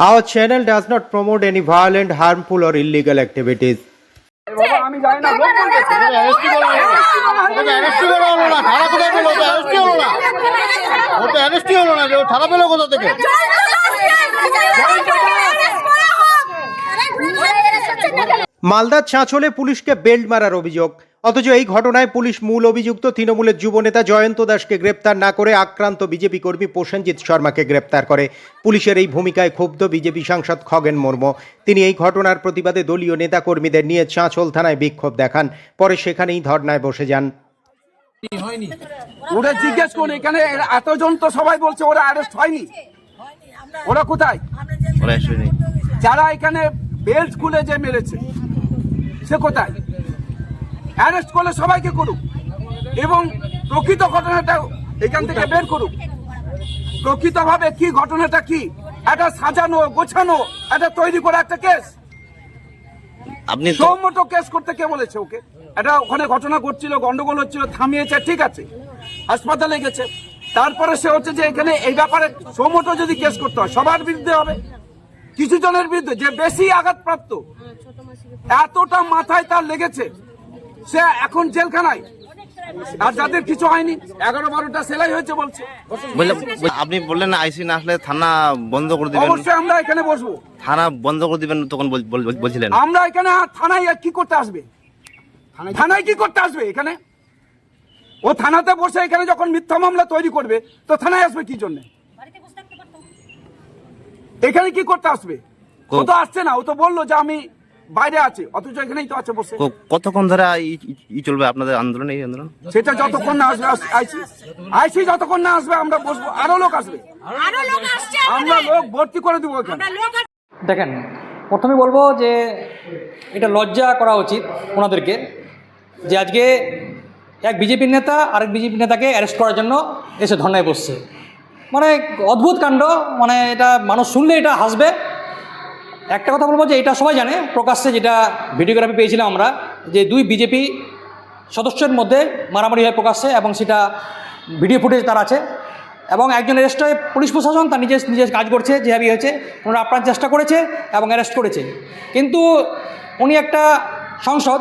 Our channel does not promote any violent, harmful, or illegal activities. আমি জানি না লোক হলো না যে থানা পেল কোথা থেকে মালদার চাঁচলে পুলিশকে বেল্ট মারার অভিযোগ অথচ এই ঘটনায় পুলিশ মূল অভিযুক্ত তৃণমূলের যুবনেতা জয়ন্ত দাসকে গ্রেপ্তার না করে আক্রান্ত বিজেপি কর্মী প্রসেনজিৎ শর্মাকে গ্রেপ্তার করে। পুলিশের এই ভূমিকায় ক্ষুব্ধ বিজেপি সাংসদ খগেন মুর্মু। তিনি এই ঘটনার প্রতিবাদে দলীয় নেতাকর্মীদের নিয়ে চাঁচল থানায় বিক্ষোভ দেখান। পরে সেখানেই ধর্নায় বসে যান। ওরা জিজ্ঞেস করুন এখানে এরা এতজন তো সবাই বলছে ওরা অ্যারেস্ট হয়নি। ওরা কোথায়? যারা এখানে বেল্ট খুলে যে মেরেছে সে কোথায়? অ্যারেস্ট করলে সবাইকে করুক এবং প্রকৃত ঘটনাটা এখান থেকে বের করুক। প্রকৃতভাবে কি ঘটনাটা কি? একটা সাজানো গোছানো একটা তৈরি করা একটা কেস। আপনি তো কেস করতে কে বলেছে ওকে? এটা ওখানে ঘটনা ঘটছিল গন্ডগোল হচ্ছিল থামিয়েছে ঠিক আছে। হাসপাতালে গেছে। তারপরে সে হচ্ছে যে এখানে এই ব্যাপারে সৌমটো যদি কেস করতে হয় সবার বিরুদ্ধে হবে। কিছু জনের বিরুদ্ধে যে বেশি আঘাতপ্রাপ্ত এতটা মাথায় তার লেগেছে। সে এখন জেলখানায়। আর যাদের কিছু হয়নি এগারো বারোটা সেলাই হয়েছে বলছে। আপনি বললেন আইসি না আসলে থানা বন্ধ করে দিবেন। অবশ্যই আমরা এখানে বসবো। থানা বন্ধ করে দিবেন তখন বল- বল- বলছিলেন। আমরা এখানে থানায় কি করতে আসবে? থানায় কি করতে আসবে এখানে? ও থানাতে বসে এখানে যখন মিথ্যা মামলা তৈরি করবে তো থানায় আসবে কি জন্য? এখানে কি করতে আসবে? ও তো আসছে না ও তো বলল যে আমি বাইরে আছে অথচ এখানেই তো আছে বসে। কতক্ষণ ধরে ই- চলবে আপনাদের আন্দোলন এই আন্দোলন? সেটা যতক্ষণ না আসবে আইসি। আইসি যতক্ষণ না আসবে আমরা বসবো। আরও লোক আসবে। আরও লোক আসছে আমরা লোক ভর্তি করে দিব দেখেন প্রথমে বলব যে এটা লজ্জা করা উচিত ওনাদেরকে যে আজকে এক বিজেপি নেতা আরেক বিজেপি নেতাকে অ্যারেস্ট করার জন্য এসে ধর্নায় বসছে। মানে অদ্ভুত কাণ্ড মানে এটা মানুষ শুনলে এটা হাসবে। একটা কথা বলব যে এটা সবাই জানে, প্রকাশ্যে যেটা ভিডিওগ্রাফি পেয়েছিলাম আমরা, যে দুই বিজেপি সদস্যের মধ্যে মারামারি হয় প্রকাশ্যে এবং সেটা ভিডিও ফুটেজ তার আছে এবং একজন অ্যারেস্ট হয়ে পুলিশ প্রশাসন, তার নিজের নিজের কাজ করছে যেভাবে হয়েছে, ওনারা আপ্রাণ চেষ্টা করেছে এবং অ্যারেস্ট করেছে। কিন্তু উনি একটা সংসদ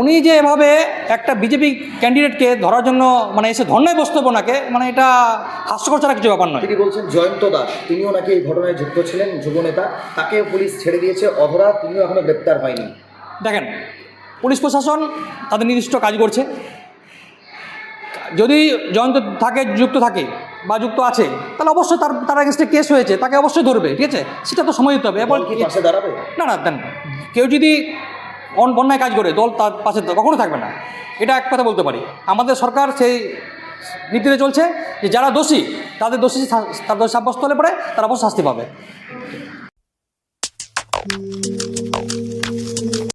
উনি যে এভাবে একটা বিজেপি ক্যান্ডিডেটকে ধরার জন্য মানে এসে ধর্নায় বসতে ওনাকে মানে এটা হাস্যকর ছাড়া কিছু ব্যাপার নয়। তিনি বলছেন জয়ন্ত দাস তিনিও নাকি এই ঘটনায় যুক্ত ছিলেন যুবনেতা তাকে পুলিশ ছেড়ে দিয়েছে অধরা তিনিও এখনও গ্রেপ্তার হয়নি। দেখেন পুলিশ প্রশাসন তাদের নির্দিষ্ট কাজ করছে। যদি জয়ন্ত থাকে যুক্ত থাকে বা যুক্ত আছে তাহলে অবশ্যই তার তার এগেনস্টে কেস হয়েছে তাকে অবশ্যই ধরবে ঠিক আছে? সেটা তো সময় দিতে হবে। না না দেন কেউ যদি অন্যায় কাজ করে, দল তার পাশে কখনো থাকবে না। এটা এক কথা বলতে পারি। আমাদের সরকার সেই নীতিতে চলছে যে যারা দোষী, তাদের দোষী তাদের সাব্যস্ত হলে পরে তারা অবশ্য শাস্তি পাবে।